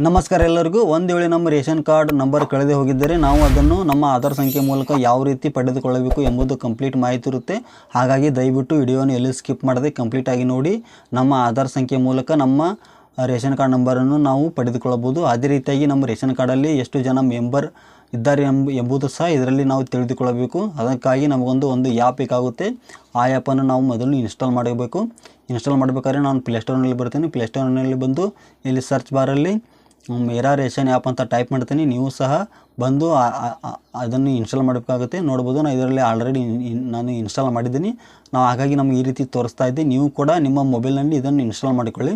ನಮಸ್ಕಾರ ಎಲ್ಲರಿಗೂ. ಒಂದು ವೇಳೆ ನಮ್ಮ ರೇಷನ್ ಕಾರ್ಡ್ ನಂಬರ್ ಕಳೆದೇ ಹೋಗಿದ್ದರೆ ನಾವು ಅದನ್ನು ನಮ್ಮ ಆಧಾರ್ ಸಂಖ್ಯೆ ಮೂಲಕ ಯಾವ ರೀತಿ ಪಡೆದುಕೊಳ್ಳಬೇಕು ಎಂಬುದು ಕಂಪ್ಲೀಟ್ ಮಾಹಿತಿ ಇರುತ್ತೆ. ಹಾಗಾಗಿ ದಯವಿಟ್ಟು ವಿಡಿಯೋನ ಎಲ್ಲಿ ಸ್ಕಿಪ್ ಮಾಡದೆ ಕಂಪ್ಲೀಟ್ ಆಗಿ ನೋಡಿ. ನಮ್ಮ ಆಧಾರ್ ಸಂಖ್ಯೆ ಮೂಲಕ ನಮ್ಮ ರೇಷನ್ ಕಾರ್ಡ್ ನಂಬರನ್ನು ನಾವು ಪಡೆದುಕೊಳ್ಳಬಹುದು. ಅದೇ ರೀತಿಯಾಗಿ ನಮ್ಮ ರೇಷನ್ ಕಾರ್ಡಲ್ಲಿ ಎಷ್ಟು ಜನ ಮೆಂಬರ್ ಇದ್ದಾರೆ ಎಂಬ ಎಂಬುದು ಸಹ ಇದರಲ್ಲಿ ನಾವು ತಿಳಿದುಕೊಳ್ಳಬೇಕು. ಅದಕ್ಕಾಗಿ ನಮಗೊಂದು ಒಂದು ಆ್ಯಪ್ ಬೇಕಾಗುತ್ತೆ. ಆ ಆ್ಯಪನ್ನು ನಾವು ಮೊದಲು ಇನ್ಸ್ಟಾಲ್ ಮಾಡಬೇಕು. ಇನ್ಸ್ಟಾಲ್ ಮಾಡಬೇಕಾದ್ರೆ ನಾನು ಪ್ಲೇಸ್ಟೋರ್ನಲ್ಲಿ ಬರ್ತೀನಿ. ಪ್ಲೇಸ್ಟೋರ್ನಲ್ಲಿ ಬಂದು ಇಲ್ಲಿ ಸರ್ಚ್ ಬಾರಲ್ಲಿ ಮೇರಾ ರೇಷನ್ ಆ್ಯಪ್ ಅಂತ ಟೈಪ್ ಮಾಡ್ತೀನಿ. ನೀವು ಸಹ ಬಂದು ಅದನ್ನು ಇನ್ಸ್ಟಾಲ್ ಮಾಡಬೇಕಾಗುತ್ತೆ. ನೋಡ್ಬೋದು ನಾನು ಇದರಲ್ಲಿ ಆಲ್ರೆಡಿ ನಾನು ಇನ್ಸ್ಟಾಲ್ ಮಾಡಿದ್ದೀನಿ. ನಾವು ಹಾಗಾಗಿ ನಮ್ಗೆ ಈ ರೀತಿ ತೋರಿಸ್ತಾ ಇದ್ದೆ ನೀವು ಕೂಡ ನಿಮ್ಮ ಮೊಬೈಲ್ನಲ್ಲಿ ಇದನ್ನು ಇನ್ಸ್ಟಾಲ್ ಮಾಡಿಕೊಳ್ಳಿ.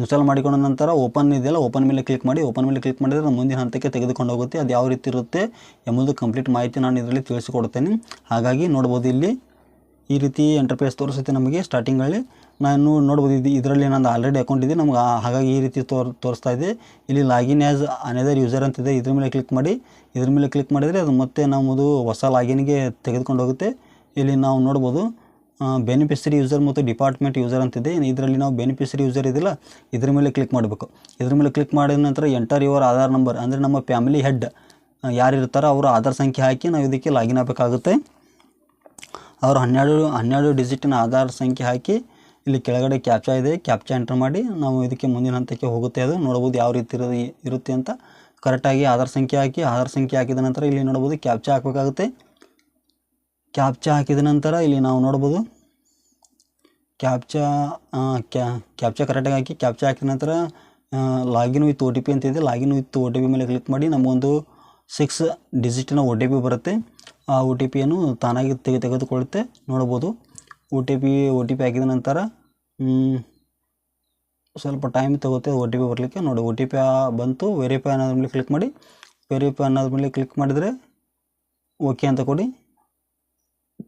ಇನ್ಸ್ಟಾಲ್ ಮಾಡಿಕೊಂಡ ನಂತರ ಓಪನ್ ಇದೆಯಲ್ಲ ಓಪನ್ ಮೇಲೆ ಕ್ಲಿಕ್ ಮಾಡಿ ಓಪನ್ ಮೇಲೆ ಕ್ಲಿಕ್ ಮಾಡಿದರೆ ಮುಂದಿನ ಹಂತಕ್ಕೆ ತೆಗೆದುಕೊಂಡು ಹೋಗುತ್ತೆ. ಅದು ಯಾವ ರೀತಿ ಇರುತ್ತೆ ಎಂಬುದು ಕಂಪ್ಲೀಟ್ ಮಾಹಿತಿ ನಾನು ಇದರಲ್ಲಿ ತಿಳಿಸಿಕೊಡ್ತೇನೆ. ಹಾಗಾಗಿ ನೋಡ್ಬೋದು ಇಲ್ಲಿ ಈ ರೀತಿ ಎಂಟರ್ಪ್ರೈಸ್ ತೋರಿಸುತ್ತೆ ನಮಗೆ ಸ್ಟಾರ್ಟಿಂಗಲ್ಲಿ ನಾನು ನೋಡ್ಬೋದು, ಇದು ಇದರಲ್ಲಿ ನಂದು ಆಲ್ರೆಡಿ ಅಕೌಂಟ್ ಇದೆ. ನಮ್ಗೆ ಹಾಗಾಗಿ ಈ ರೀತಿ ತೋರ್ ತೋರಿಸ್ತಾ ಇದೆ. ಇಲ್ಲಿ ಲಾಗಿನ್ ಆ್ಯಸ್ ಅನದರ್ ಯೂಸರ್ ಅಂತಿದೆ ಇದ್ರ ಮೇಲೆ ಕ್ಲಿಕ್ ಮಾಡಿ, ಇದ್ರ ಮೇಲೆ ಕ್ಲಿಕ್ ಮಾಡಿದರೆ ಅದು ಮತ್ತೆ ನಮ್ಮದು ಹೊಸ ಲಾಗಿನ್ಗೆ ತೆಗೆದುಕೊಂಡು ಹೋಗುತ್ತೆ. ಇಲ್ಲಿ ನಾವು ನೋಡ್ಬೋದು ಬೆನಿಫಿಷರಿ ಯೂಸರ್ ಮತ್ತು ಡಿಪಾರ್ಟ್ಮೆಂಟ್ ಯೂಸರ್ ಅಂತಿದೆ ಇದರಲ್ಲಿ ನಾವು ಬೆನಿಫಿಷರಿ ಯೂಸರ್ ಇದಿಲ್ಲ ಇದ್ರ ಮೇಲೆ ಕ್ಲಿಕ್ ಮಾಡಬೇಕು. ಇದ್ರ ಮೇಲೆ ಕ್ಲಿಕ್ ಮಾಡಿದ ನಂತರ ಎಂಟರ್ ಯುವರ್ ಆಧಾರ್ ನಂಬರ್ ಅಂದರೆ ನಮ್ಮ ಫ್ಯಾಮಿಲಿ ಹೆಡ್ ಯಾರಿರ್ತಾರೋ ಅವರು ಅವರ ಆಧಾರ್ ಸಂಖ್ಯೆ ಹಾಕಿ ನಾವು ಇದಕ್ಕೆ ಲಾಗಿನ್ ಆಗಬೇಕಾಗುತ್ತೆ. ಅವರು ಹನ್ನೆರಡು ಹನ್ನೆರಡು ಡಿಜಿಟಿನ ಆಧಾರ್ ಸಂಖ್ಯೆ ಹಾಕಿ ಇಲ್ಲಿ ಕೆಳಗಡೆ ಕ್ಯಾಪ್ಚಾ ಇದೆ. ಕ್ಯಾಪ್ಚಾ ಎಂಟ್ರ್ ಮಾಡಿ ನಾವು ಇದಕ್ಕೆ ಮುಂದಿನ ಹಂತಕ್ಕೆ ಹೋಗುತ್ತೆ ಅದು. ನೋಡ್ಬೋದು ಯಾವ ರೀತಿ ಇರುತ್ತೆ ಅಂತ. ಕರೆಕ್ಟಾಗಿ ಆಧಾರ್ ಸಂಖ್ಯೆ ಹಾಕಿ, ಆಧಾರ್ ಸಂಖ್ಯೆ ಹಾಕಿದ ನಂತರ ಇಲ್ಲಿ ನೋಡ್ಬೋದು ಕ್ಯಾಪ್ಚಾ ಹಾಕಬೇಕಾಗುತ್ತೆ. ಕ್ಯಾಪ್ಚಾ ಹಾಕಿದ ನಂತರ ಇಲ್ಲಿ ನಾವು ನೋಡ್ಬೋದು ಕ್ಯಾಪ್ಚಾ ಕ್ಯಾ ಕ್ಯಾಪ್ಚಾ ಕರೆಕ್ಟಾಗಿ ಹಾಕಿ ಕ್ಯಾಪ್ಚಾ ಹಾಕಿದ ನಂತರ login with O T P ಅಂತಿದೆ login with O T P ಮೇಲೆ ಕ್ಲಿಕ್ ಮಾಡಿ ನಮಗೊಂದು ಸಿಕ್ಸ್ ಡಿಜಿಟಿನ ಒ ಟಿ ಪಿ ಬರುತ್ತೆ. ಆ ಒ ಟಿ ಪಿಯನ್ನು ತಾನಾಗಿ ತೆಗೆ, ತೆಗೆದುಕೊಳ್ಳುತ್ತೆ. ನೋಡ್ಬೋದು. O T P O T P ಹಾಕಿದ ನಂತರ ಸ್ವಲ್ಪ ಟೈಮ್ ತಗುತ್ತೆ ಒ ಟಿ ಪಿ ಬರಲಿಕ್ಕೆ. ನೋಡಿ ಒ ಟಿ ಪಿ ಬಂತು. ವೆರಿಫೈ ಅನ್ನೋದ್ರ ಮೇಲೆ ಕ್ಲಿಕ್ ಮಾಡಿ. ವೆರಿಫೈ ಅನ್ನೋದ್ರ ಮೇಲೆ ಕ್ಲಿಕ್ ಮಾಡಿದರೆ ಓಕೆ ಅಂತ ಕೊಡಿ.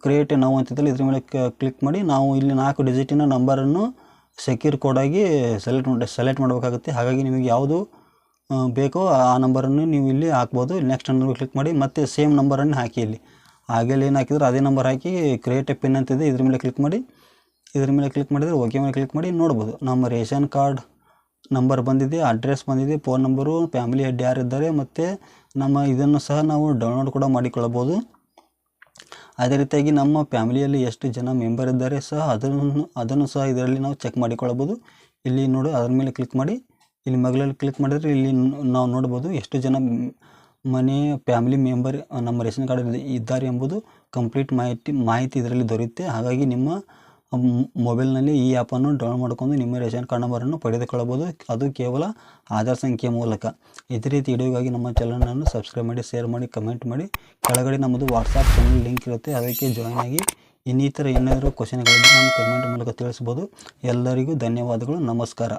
ಕ್ರಿಯೇಟ್ ನಾವು ಅಂತಿದ್ದಲ್ಲಿ ಇದ್ರ ಮೇಲೆ ಕ್ಲಿಕ್ ಮಾಡಿ. ನಾವು ಇಲ್ಲಿ ನಾಲ್ಕು ಡಿಜಿಟಿನ ನಂಬರನ್ನು ಸೆಕ್ಯೂರ್ ಕೋಡಾಗಿ ಸೆಲೆಕ್ಟ್ ಮಾಡಿ ಸೆಲೆಕ್ಟ್ ಮಾಡಬೇಕಾಗುತ್ತೆ. ಹಾಗಾಗಿ ನಿಮಗೆ ಯಾವುದು ಬೇಕೋ ಆ ನಂಬರನ್ನು ನೀವು ಇಲ್ಲಿ ಹಾಕ್ಬೋದು. ನೆಕ್ಸ್ಟ್ ನಂಬರ್ ಕ್ಲಿಕ್ ಮಾಡಿ ಮತ್ತೆ ಸೇಮ್ ನಂಬರನ್ನು ಹಾಕಿ ಇಲ್ಲಿ. ಹಾಗೆ ಏನು ಹಾಕಿದ್ರು ಅದೇ ನಂಬರ್ ಹಾಕಿ ಕ್ರಿಯೇಟ್ ಪಿನ್ ಅಂತಿದೆ. ಇದ್ರ ಮೇಲೆ ಕ್ಲಿಕ್ ಮಾಡಿ, ಇದ್ರ ಮೇಲೆ ಕ್ಲಿಕ್ ಮಾಡಿದರೆ ಓಕೆ ಮೇಲೆ ಕ್ಲಿಕ್ ಮಾಡಿ ನೋಡ್ಬೋದು. ನಮ್ಮ ರೇಷನ್ ಕಾರ್ಡ್ ನಂಬರ್ ಬಂದಿದೆ ಅಡ್ರೆಸ್ ಬಂದಿದೆ ಫೋನ್ ನಂಬರು ಫ್ಯಾಮಿಲಿ ಹೆಡ್ ಯಾರಿದ್ದಾರೆ ಮತ್ತು ನಮ್ಮ ಇದನ್ನು ಸಹ ನಾವು ಡೌನ್ಲೋಡ್ ಕೂಡ ಮಾಡಿಕೊಳ್ಳಬೋದು ಅದೇ ರೀತಿಯಾಗಿ ನಮ್ಮ ಫ್ಯಾಮಿಲಿಯಲ್ಲಿ ಎಷ್ಟು ಜನ ಮೆಂಬರ್ ಇದ್ದಾರೆ ಸಹ ಅದನ್ನು ಅದನ್ನು ಸಹ ಇದರಲ್ಲಿ ನಾವು ಚೆಕ್ ಮಾಡಿಕೊಳ್ಳಬೋದು ಇಲ್ಲಿ ನೋಡಿ, ಅದ್ರ ಮೇಲೆ ಕ್ಲಿಕ್ ಮಾಡಿ. ಇಲ್ಲಿ ಮಗಳಲ್ಲಿ ಕ್ಲಿಕ್ ಮಾಡಿದ್ರೆ ಇಲ್ಲಿ ನಾವು ನೋಡ್ಬೋದು ಎಷ್ಟು ಜನ ಮನೆ ಫ್ಯಾಮಿಲಿ ಮೆಂಬರ್ ನಮ್ಮ ರೇಷನ್ ಕಾರ್ಡ್ ಇದ್ದಾರೆ ಎಂಬುದು ಕಂಪ್ಲೀಟ್ ಮಾಹಿತಿ ಮಾಹಿತಿ ಇದರಲ್ಲಿ ದೊರೆಯುತ್ತೆ. ಹಾಗಾಗಿ ನಿಮ್ಮ ಮೊಬೈಲ್ನಲ್ಲಿ ಈ ಆ್ಯಪನ್ನು ಡೌನ್ಲೋಡ್ ಮಾಡಿಕೊಂಡು ನಿಮ್ಮ ರೇಷನ್ ಕಾರ್ಡ್ ನಂಬರನ್ನು ಪಡೆದುಕೊಳ್ಳಬಹುದು. ಅದು ಕೇವಲ ಆಧಾರ್ ಸಂಖ್ಯೆ ಮೂಲಕ. ಇದೇ ರೀತಿ ವಿಡಿಯೋಗಾಗಿ ನಮ್ಮ ಚಾನಲನ್ನು ಸಬ್ಸ್ಕ್ರೈಬ್ ಮಾಡಿ ಶೇರ್ ಮಾಡಿ ಕಮೆಂಟ್ ಮಾಡಿ. ಕೆಳಗಡೆ ನಮ್ಮದು ವಾಟ್ಸಾಪ್ ಚಾನಲ್ ಲಿಂಕ್ ಇರುತ್ತೆ. ಅದಕ್ಕೆ ಜಾಯ್ನ್ ಆಗಿ ಇನ್ನಿತರ ಏನಾದರೂ ಕ್ವಶನ್ಗಳಿದ್ದರೆ ನಾನು ಕಮೆಂಟ್ ಮೂಲಕ ತಿಳಿಸ್ಬೋದು. ಎಲ್ಲರಿಗೂ ಧನ್ಯವಾದಗಳು. ನಮಸ್ಕಾರ.